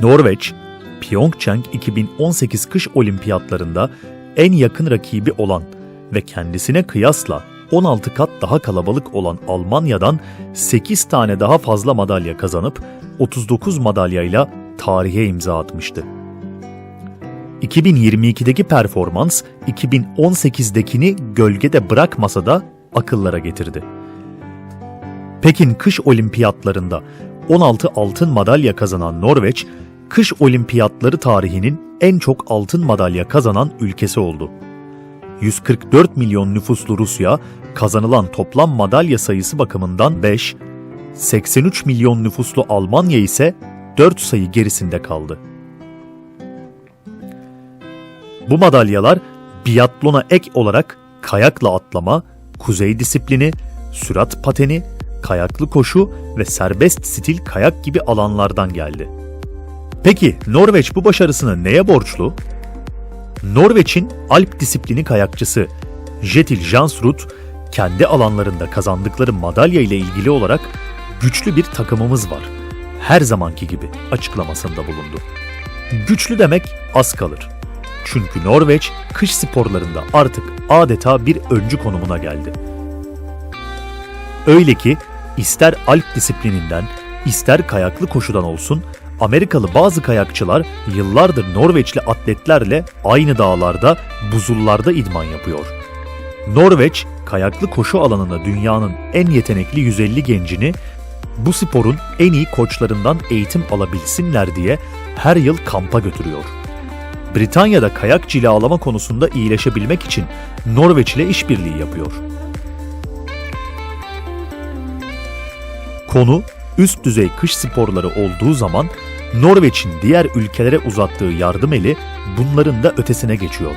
Norveç, Pyeongchang 2018 kış olimpiyatlarında en yakın rakibi olan ve kendisine kıyasla 16 kat daha kalabalık olan Almanya'dan 8 tane daha fazla madalya kazanıp 39 madalyayla tarihe imza atmıştı. 2022'deki performans 2018'dekini gölgede bırakmasa da akıllara getirdi. Pekin kış olimpiyatlarında 16 altın madalya kazanan Norveç, kış olimpiyatları tarihinin en çok altın madalya kazanan ülkesi oldu. 144 milyon nüfuslu Rusya, kazanılan toplam madalya sayısı bakımından 5, 83 milyon nüfuslu Almanya ise 4 sayı gerisinde kaldı. Bu madalyalar biatlona ek olarak kayakla atlama, kuzey disiplini, sürat pateni, kayaklı koşu ve serbest stil kayak gibi alanlardan geldi. Peki Norveç bu başarısını neye borçlu? Norveç'in Alp disiplini kayakçısı Jetil Jansrud kendi alanlarında kazandıkları madalya ile ilgili olarak güçlü bir takımımız var. Her zamanki gibi açıklamasında bulundu. Güçlü demek az kalır. Çünkü Norveç kış sporlarında artık adeta bir öncü konumuna geldi. Öyle ki ister alp disiplininden, ister kayaklı koşudan olsun Amerikalı bazı kayakçılar yıllardır Norveçli atletlerle aynı dağlarda, buzullarda idman yapıyor. Norveç, kayaklı koşu alanında dünyanın en yetenekli 150 gencini bu sporun en iyi koçlarından eğitim alabilsinler diye her yıl kampa götürüyor. Britanya'da kayak cilalama konusunda iyileşebilmek için Norveç ile işbirliği yapıyor. Konu üst düzey kış sporları olduğu zaman Norveç'in diğer ülkelere uzattığı yardım eli bunların da ötesine geçiyor.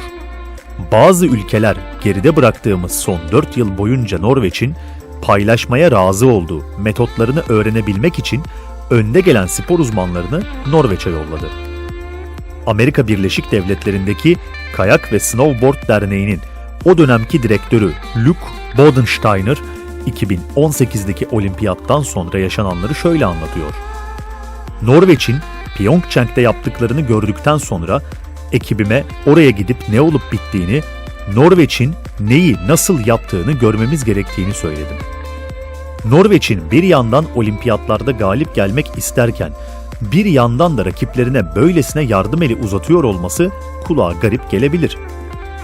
Bazı ülkeler geride bıraktığımız son 4 yıl boyunca Norveç'in paylaşmaya razı olduğu metotlarını öğrenebilmek için önde gelen spor uzmanlarını Norveç'e yolladı. Amerika Birleşik Devletleri'ndeki Kayak ve Snowboard Derneği'nin o dönemki direktörü Luke Bodensteiner 2018'deki olimpiyattan sonra yaşananları şöyle anlatıyor. Norveç'in Pyeongchang'da yaptıklarını gördükten sonra ekibime oraya gidip ne olup bittiğini, Norveç'in neyi nasıl yaptığını görmemiz gerektiğini söyledim. Norveç'in bir yandan olimpiyatlarda galip gelmek isterken bir yandan da rakiplerine böylesine yardım eli uzatıyor olması kulağa garip gelebilir.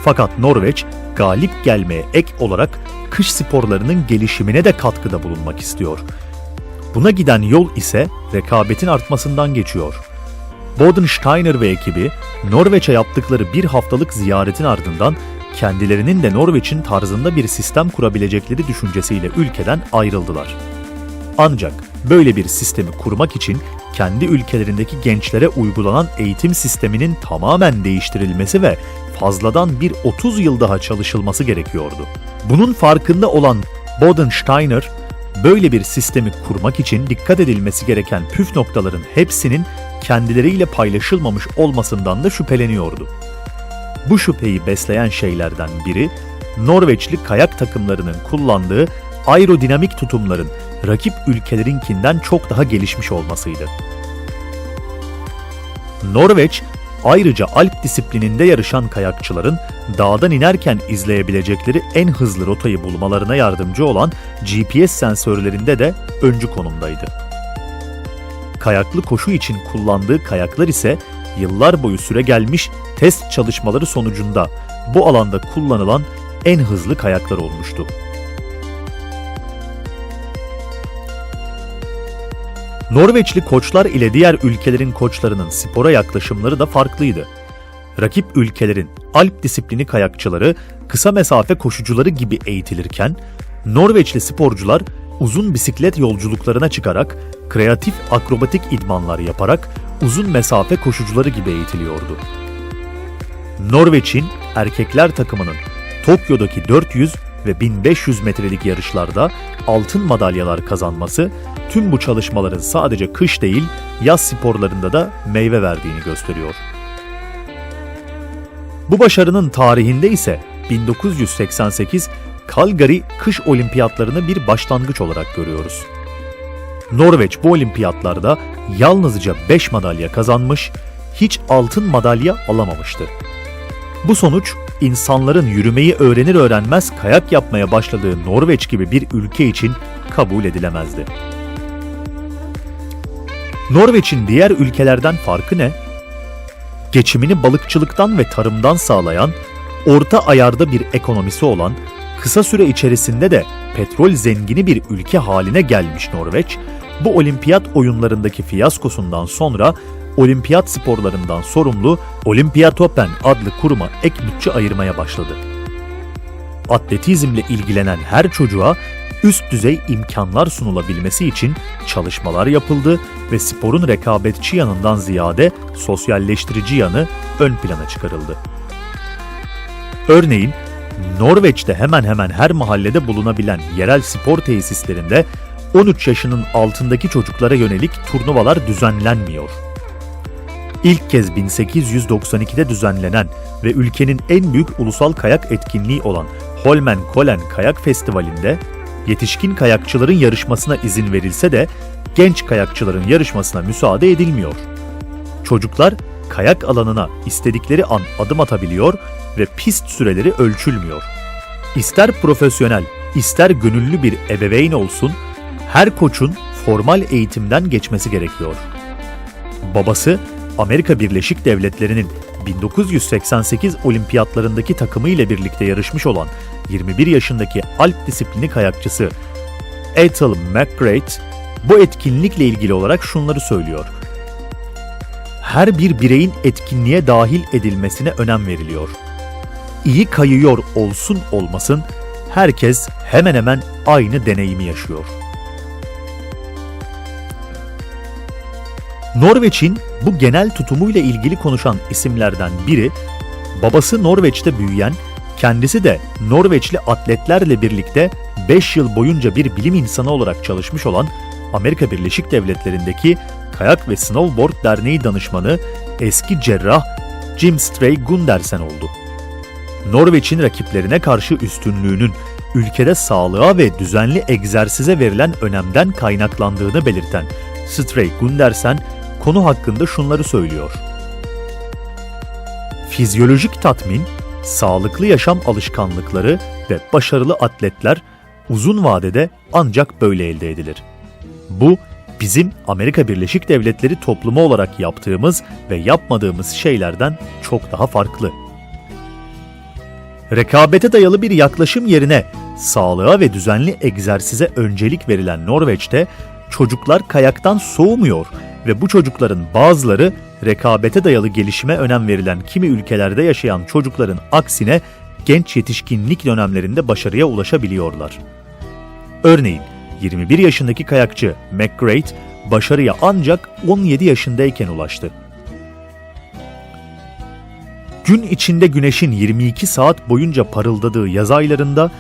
Fakat Norveç galip gelmeye ek olarak kış sporlarının gelişimine de katkıda bulunmak istiyor. Buna giden yol ise rekabetin artmasından geçiyor. Bodensteiner ve ekibi Norveç'e yaptıkları bir haftalık ziyaretin ardından kendilerinin de Norveç'in tarzında bir sistem kurabilecekleri düşüncesiyle ülkeden ayrıldılar. Ancak böyle bir sistemi kurmak için kendi ülkelerindeki gençlere uygulanan eğitim sisteminin tamamen değiştirilmesi ve fazladan bir 30 yıl daha çalışılması gerekiyordu. Bunun farkında olan Bodensteiner, böyle bir sistemi kurmak için dikkat edilmesi gereken püf noktaların hepsinin kendileriyle paylaşılmamış olmasından da şüpheleniyordu. Bu şüpheyi besleyen şeylerden biri, Norveçli kayak takımlarının kullandığı aerodinamik tutumların rakip ülkelerinkinden çok daha gelişmiş olmasıydı. Norveç, ayrıca Alp disiplininde yarışan kayakçıların dağdan inerken izleyebilecekleri en hızlı rotayı bulmalarına yardımcı olan GPS sensörlerinde de öncü konumdaydı. Kayaklı koşu için kullandığı kayaklar ise yıllar boyu süre gelmiş test çalışmaları sonucunda bu alanda kullanılan en hızlı kayaklar olmuştu. Norveçli koçlar ile diğer ülkelerin koçlarının spora yaklaşımları da farklıydı. Rakip ülkelerin alp disiplini kayakçıları kısa mesafe koşucuları gibi eğitilirken, Norveçli sporcular uzun bisiklet yolculuklarına çıkarak kreatif akrobatik idmanlar yaparak uzun mesafe koşucuları gibi eğitiliyordu. Norveç'in erkekler takımının Tokyo'daki 400 ve 1500 metrelik yarışlarda altın madalyalar kazanması tüm bu çalışmaların sadece kış değil yaz sporlarında da meyve verdiğini gösteriyor. Bu başarının tarihinde ise 1988 Calgary kış olimpiyatlarını bir başlangıç olarak görüyoruz. Norveç bu olimpiyatlarda yalnızca 5 madalya kazanmış, hiç altın madalya alamamıştı. Bu sonuç insanların yürümeyi öğrenir öğrenmez kayak yapmaya başladığı Norveç gibi bir ülke için kabul edilemezdi. Norveç'in diğer ülkelerden farkı ne? Geçimini balıkçılıktan ve tarımdan sağlayan, orta ayarda bir ekonomisi olan, kısa süre içerisinde de petrol zengini bir ülke haline gelmiş Norveç, bu olimpiyat oyunlarındaki fiyaskosundan sonra olimpiyat sporlarından sorumlu Olympiatoppen adlı kuruma ek bütçe ayırmaya başladı. Atletizmle ilgilenen her çocuğa üst düzey imkanlar sunulabilmesi için çalışmalar yapıldı ve sporun rekabetçi yanından ziyade sosyalleştirici yanı ön plana çıkarıldı. Örneğin Norveç'te hemen hemen her mahallede bulunabilen yerel spor tesislerinde 13 yaşının altındaki çocuklara yönelik turnuvalar düzenlenmiyor. İlk kez 1892'de düzenlenen ve ülkenin en büyük ulusal kayak etkinliği olan Holmenkollen Kayak Festivali'nde yetişkin kayakçıların yarışmasına izin verilse de genç kayakçıların yarışmasına müsaade edilmiyor. Çocuklar kayak alanına istedikleri an adım atabiliyor ve pist süreleri ölçülmüyor. İster profesyonel, ister gönüllü bir ebeveyn olsun, her koçun formal eğitimden geçmesi gerekiyor. Babası Amerika Birleşik Devletleri'nin 1988 olimpiyatlarındaki takımı ile birlikte yarışmış olan 21 yaşındaki alp disiplini kayakçısı Ethel McGrath bu etkinlikle ilgili olarak şunları söylüyor. Her bir bireyin etkinliğe dahil edilmesine önem veriliyor. İyi kayıyor olsun olmasın herkes hemen hemen aynı deneyimi yaşıyor. Norveç'in bu genel tutumuyla ilgili konuşan isimlerden biri, babası Norveç'te büyüyen, kendisi de Norveçli atletlerle birlikte 5 yıl boyunca bir bilim insanı olarak çalışmış olan Amerika Birleşik Devletleri'ndeki Kayak ve Snowboard Derneği danışmanı eski cerrah Jim Stray Gundersen oldu. Norveç'in rakiplerine karşı üstünlüğünün ülkede sağlığa ve düzenli egzersize verilen önemden kaynaklandığını belirten Stray Gundersen konu hakkında şunları söylüyor. Fizyolojik tatmin, sağlıklı yaşam alışkanlıkları ve başarılı atletler uzun vadede ancak böyle elde edilir. Bu bizim Amerika Birleşik Devletleri toplumu olarak yaptığımız ve yapmadığımız şeylerden çok daha farklı. Rekabete dayalı bir yaklaşım yerine sağlığa ve düzenli egzersize öncelik verilen Norveç'te çocuklar kayaktan soğumuyor ve bu çocukların bazıları rekabete dayalı gelişime önem verilen kimi ülkelerde yaşayan çocukların aksine genç yetişkinlik dönemlerinde başarıya ulaşabiliyorlar. Örneğin 21 yaşındaki kayakçı McGrath başarıya ancak 17 yaşındayken ulaştı. Gün içinde güneşin 22 saat boyunca parıldadığı yaz aylarında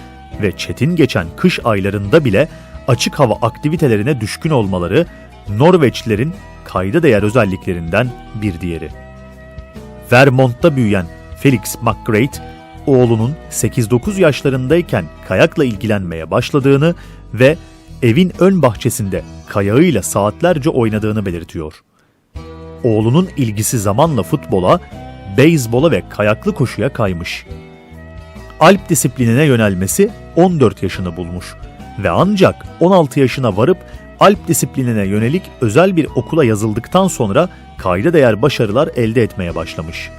ve çetin geçen kış aylarında bile açık hava aktivitelerine düşkün olmaları Norveçlilerin kayda değer özelliklerinden bir diğeri. Vermont'ta büyüyen Felix McGrath, oğlunun 8-9 yaşlarındayken kayakla ilgilenmeye başladığını ve evin ön bahçesinde kayağıyla saatlerce oynadığını belirtiyor. Oğlunun ilgisi zamanla futbola, beyzbola ve kayaklı koşuya kaymış. Alp disiplinine yönelmesi 14 yaşını bulmuş ve ancak 16 yaşına varıp Alp disiplinine yönelik özel bir okula yazıldıktan sonra kayda değer başarılar elde etmeye başlamış.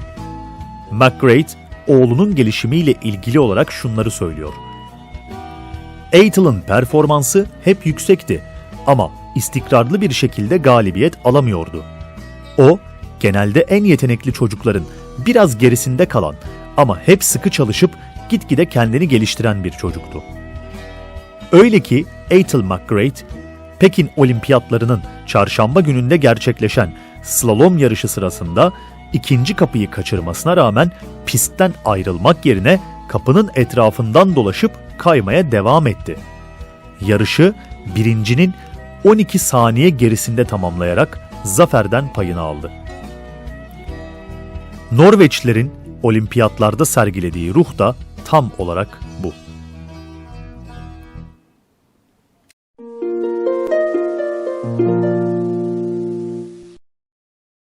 McGrath, oğlunun gelişimiyle ilgili olarak şunları söylüyor. Eithel'ın performansı hep yüksekti ama istikrarlı bir şekilde galibiyet alamıyordu. O, genelde en yetenekli çocukların biraz gerisinde kalan ama hep sıkı çalışıp gitgide kendini geliştiren bir çocuktu. Öyle ki Ethel McGrath Pekin Olimpiyatlarının çarşamba gününde gerçekleşen slalom yarışı sırasında ikinci kapıyı kaçırmasına rağmen pistten ayrılmak yerine kapının etrafından dolaşıp kaymaya devam etti. Yarışı birincinin 12 saniye gerisinde tamamlayarak zaferden payını aldı. Norveçlilerin olimpiyatlarda sergilediği ruh da tam olarak